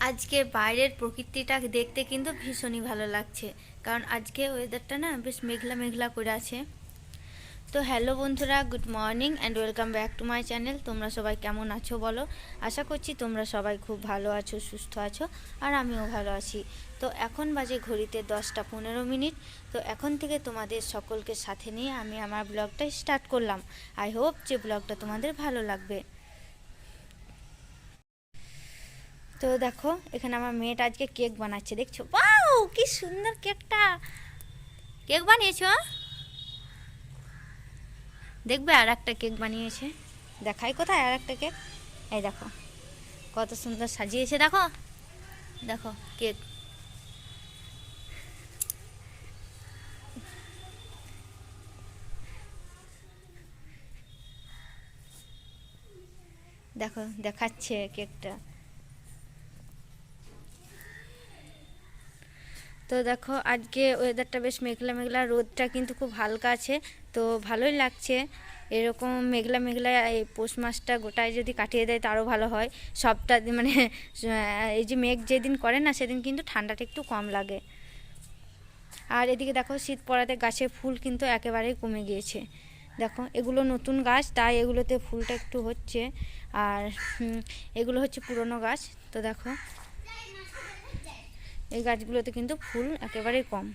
আজকে বাইরের প্রকৃতিটা দেখতে কিন্তু ভীষণই ভালো লাগছে। কারণ আজকে ওয়েদারটা না বেশ মেঘলা মেঘলা করে আছে। তো হ্যালো বন্ধুরা good morning and welcome back to my channel তোমরা সবাই কেমন আছো বলো? আশা করছি তোমরা সবাই খুব ভালো আছো, সুস্থ আছো আর আমিও ভালো আছি। তো এখন বাজে ঘড়িতে দশটা পনেরো মিনিট। তো এখন থেকে তোমাদের সকলকে সাথে নিয়ে আমি আমার ব্লগটা স্টার্ট করলাম। আই হোপ যে ব্লগটা তোমাদের ভালো লাগবে। তো দেখো, এখানে আমার মেয়েটা আজকে কেক বানাচ্ছে, দেখছ? বাউ কি সুন্দর কেকটা। কেক বানিয়েছো? দেখবে আর একটা কেক বানিয়েছে। দেখাই কোথায় আর একটা কেক? এই দেখো, কত সুন্দর সাজিয়েছে, দেখো। দেখো, কেক। দেখো, দেখাচ্ছে কেকটা। তো দেখো আজকে ওয়েদারটা বেশ মেঘলা মেঘলা, রোদটা কিন্তু খুব হালকা আছে, তো ভালোই লাগছে। এরকম মেঘলা মেঘলা এই পৌষ মাসটা গোটায় যদি কাটিয়ে দেয় তারও ভালো হয়। সবটা মানে এই যে মেঘ যেদিন করে না সেদিন কিন্তু ঠান্ডাটা একটু কম লাগে। আর এদিকে দেখো শীত পড়াতে গাছের ফুল কিন্তু একেবারেই কমে গিয়েছে। দেখো এগুলো নতুন গাছ, তাই এগুলোতে ফুলটা একটু হচ্ছে। আর এগুলো হচ্ছে পুরনো গাছ। তো দেখো এই গাছগুলোতে কিন্তু ফুল একেবারেই কম।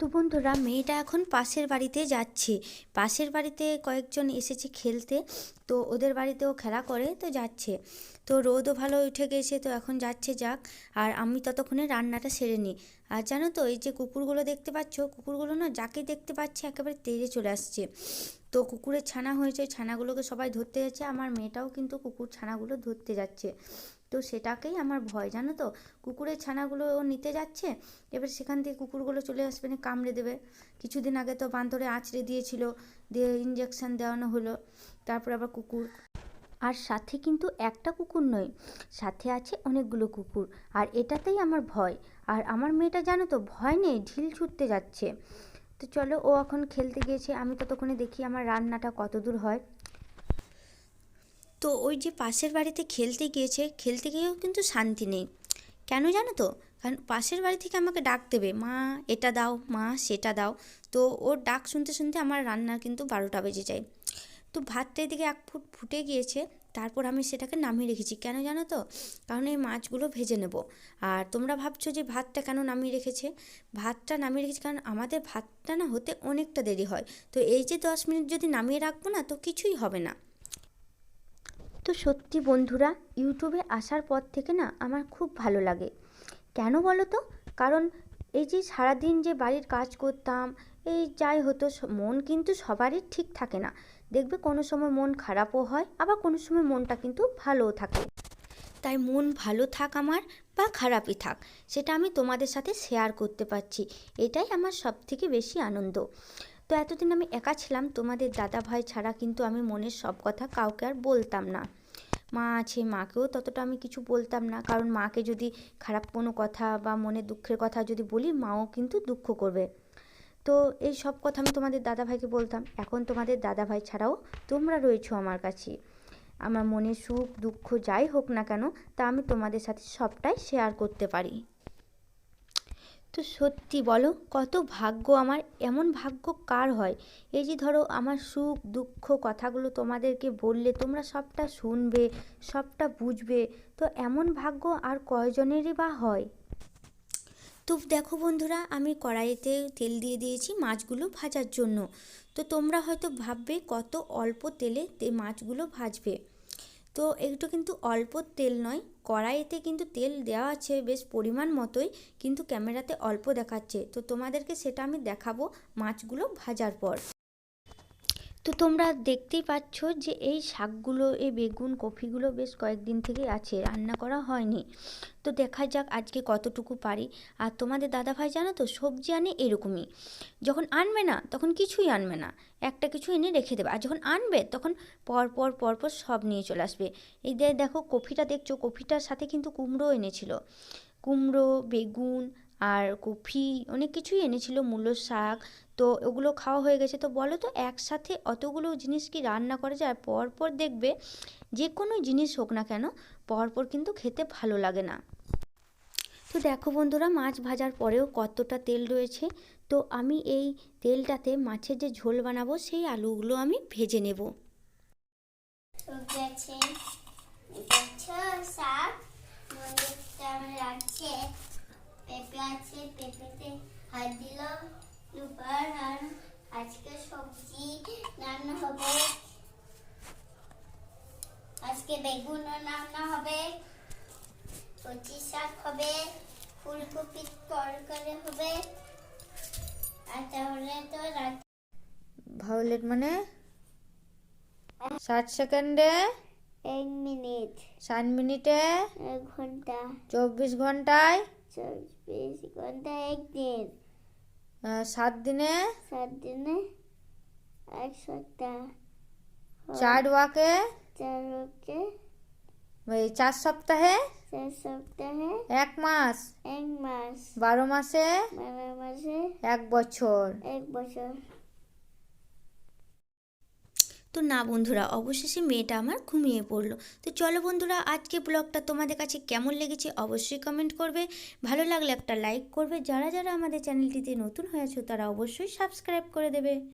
তো বন্ধুরা, মেয়েটা এখন পাশের বাড়িতে যাচ্ছে। পাশের বাড়িতে কয়েকজন এসেছে খেলতে, তো ওদের বাড়িতেও খেলা করে তো যাচ্ছে। তো রোদও ভালো উঠে গেছে, তো এখন যাচ্ছে যাক। আর আমি ততক্ষণে রান্নাটা সেরে নিই। আর জানো তো, এই যে কুকুরগুলো দেখতে পাচ্ছ, কুকুরগুলো না যাকে দেখতে পাচ্ছে একেবারে তেড়ে চলে আসছে। তো কুকুরের ছানা হয়েছে, ছানাগুলোকে সবাই ধরতে যাচ্ছে। আমার মেয়েটাও কিন্তু কুকুর ছানাগুলো ধরতে যাচ্ছে। তো সেটাকেই আমার ভয়, জানো তো? কুকুরের ছানাগুলো ও নিতে যাচ্ছে, এবার সেখান থেকে কুকুরগুলো চলে আসবে না কামড়ে দেবে। কিছুদিন আগে তো বান্দরে আঁচড়ে দিয়েছিল, দিয়ে ইঞ্জেকশন দেওয়ানো হলো, তারপর আবার কুকুর। আর সাথে কিন্তু একটা কুকুর নয়, সাথে আছে অনেকগুলো কুকুর, আর এটাতেই আমার ভয়। আর আমার মেয়েটা জানো তো, ভয় নেই ঢিল ছুটতে যাচ্ছে। তো চলো, ও এখন খেলতে গিয়েছে, আমি ততক্ষণে দেখি আমার রান্নাটা কত দূর হয়। তো ওই যে পাশের বাড়িতে খেলতে গিয়েছে, খেলতে গিয়েও কিন্তু শান্তি নেই। কেন জানো তো? কারণ পাশের বাড়ি থেকে আমাকে ডাক দেবে, মা, এটা দাও, মা, সেটা দাও। তো ওর ডাক শুনতে শুনতে আমার রান্নার কিন্তু বারোটা বেজে যায়। তো ভাতটা এদিকে এক ফুট ফুটে গিয়েছে, তারপর আমি সেটাকে নামিয়ে রেখেছি। কেন জানো তো? কারণ এই মাছগুলো ভেজে নেব। আর তোমরা ভাবছ যে ভাতটা কেন নামিয়ে রেখেছে? ভাতটা নামিয়ে রেখেছি কারণ আমাদের ভাতটা না হতে অনেকটা দেরি হয়। তো এই যে দশ মিনিট যদি নামিয়ে রাখব না, তো কিছুই হবে না। তো সত্যি বন্ধুরা, ইউটিউবে আসার পর থেকে না আমার খুব ভালো লাগে। কেন বলো তো কারণ এই যে সারাদিন যে বাড়ির কাজ করতাম, এই যাই হতো মন কিন্তু সবারই ঠিক থাকে না। দেখবে কোনো সময় মন খারাপও হয়, আবার কোনো সময় মনটা কিন্তু ভালোও থাকে। তাই মন ভালো থাক আমার বা খারাপই থাক, সেটা আমি তোমাদের সাথে শেয়ার করতে পারছি। এটাই আমার সব থেকে বেশি আনন্দ। তো এতদিন আমি একা ছিলাম, তোমাদের দাদা ভাই ছাড়া কিন্তু আমি মনের সব কথা কাউকে আর বলতাম না। মা আছে, মাকেও ততটা আমি কিছু বলতাম না। কারণ মাকে যদি খারাপ কোনো কথা বা মনে দুঃখের কথা যদি বলি, মাও কিন্তু দুঃখ করবে। তো এই সব কথা আমি তোমাদের দাদা ভাইকে বলতাম। এখন তোমাদের দাদা ভাই ছাড়াও তোমরা রয়েছো আমার কাছে। আমার মনে সুখ, দুঃখ যাই হোক না কেন, তা আমি তোমাদের সাথে সবটাই শেয়ার করতে পারি। তো সত্যি বলো, কত ভাগ্য আমার, এমন ভাগ্য কার হয়? এই যে ধরো আমার সুখ, দুঃখ কথাগুলো তোমাদেরকে বললে তোমরা সবটা শুনবে, সবটা বুঝবে, তো এমন ভাগ্য আর কয়জনেরই বা হয়? তো দেখো বন্ধুরা, আমি কড়াইতে তেল দিয়ে দিয়েছি মাছগুলো ভাজার জন্য। তো তোমরা হয়তো ভাববে কত অল্প তেলে মাছগুলো ভাজবে। তো একটু কিন্তু অল্প তেল নয়, কড়াইতে কিন্তু তেল দেওয়া আছে বেশ পরিমাণ মতোই, কিন্তু ক্যামেরাতে অল্প দেখাচ্ছে। তো তোমাদেরকে সেটা আমি দেখাবো মাছগুলো ভাজার পর। তো তোমরা দেখতেই পাচ্ছ যে এই শাকগুলো, এই বেগুন, কপিগুলো বেশ কয়েকদিন থেকেই আছে, রান্না করা হয়নি। তো দেখা যাক আজকে কতটুকু পারি। আর তোমাদের দাদাভাই জানো তো, সবজি আনে এরকমই। যখন আনবে না, তখন কিছুই আনবে না। একটা কিছু এনে রেখে দেবে। আর যখন আনবে, তখন পর পর পর পর সব নিয়ে চলে আসবে। এই দেখো কফিটা দেখছ কফিটার সাথে কিন্তু কুমড়ো এনেছিল। কুমড়ো, বেগুন আর কফি অনেক কিছুই এনেছিল মূলোর শাক, তো ওগুলো খাওয়া হয়ে গেছে। তো বলো তো, একসাথে অতগুলো জিনিস কি রান্না করা যায়? পরপর দেখবে যে কোনো জিনিস হোক না কেন, পরপর কিন্তু খেতে ভালো লাগে না। তো দেখো বন্ধুরা, মাছ ভাজার পরেও কতটা তেল রয়েছে। তো আমি এই তেলটাতে মাছের যে ঝোল বানাবো, সেই আলুগুলো আমি ভেজে নেব। শাক? পেঁপে আছে পেঁপেতে হাত দিল দুবার আর আজকে সবজি রান্না হবে। আজকে বেগুনও রান্না হবে কচি শাক হবে ফুলকপির তরকারি হবে। আর তাহলে তো রাত ভায়োলেট মানে? ষাট সেকেন্ডে? এক মিনিট। ষাট মিনিটে? এক ঘণ্টা। চব্বিশ ঘন্টায়? চব্বিশ ঘণ্টা একদিন সাত দিনে সাত দিনে এক সপ্তাহ চার ওয়াকে চার ওয়াকে ওই চার সপ্তাহে চার সপ্তাহে এক মাস এক মাস বারো মাসে বারো মাসে এক বছর এক বছর তো না বন্ধুরা, অবশেষে মেয়েটা আমার ঘুমিয়ে পড়ল। তো চলো বন্ধুরা আজকে ব্লগটা তোমাদের কাছে কেমন লেগেছে অবশ্যই কমেন্ট করবে। ভালো লাগলে একটা লাইক করবে। যারা যারা আমাদের চ্যানেলটিতে নতুন হয়েছো তারা অবশ্যই সাবস্ক্রাইব করে দেবে।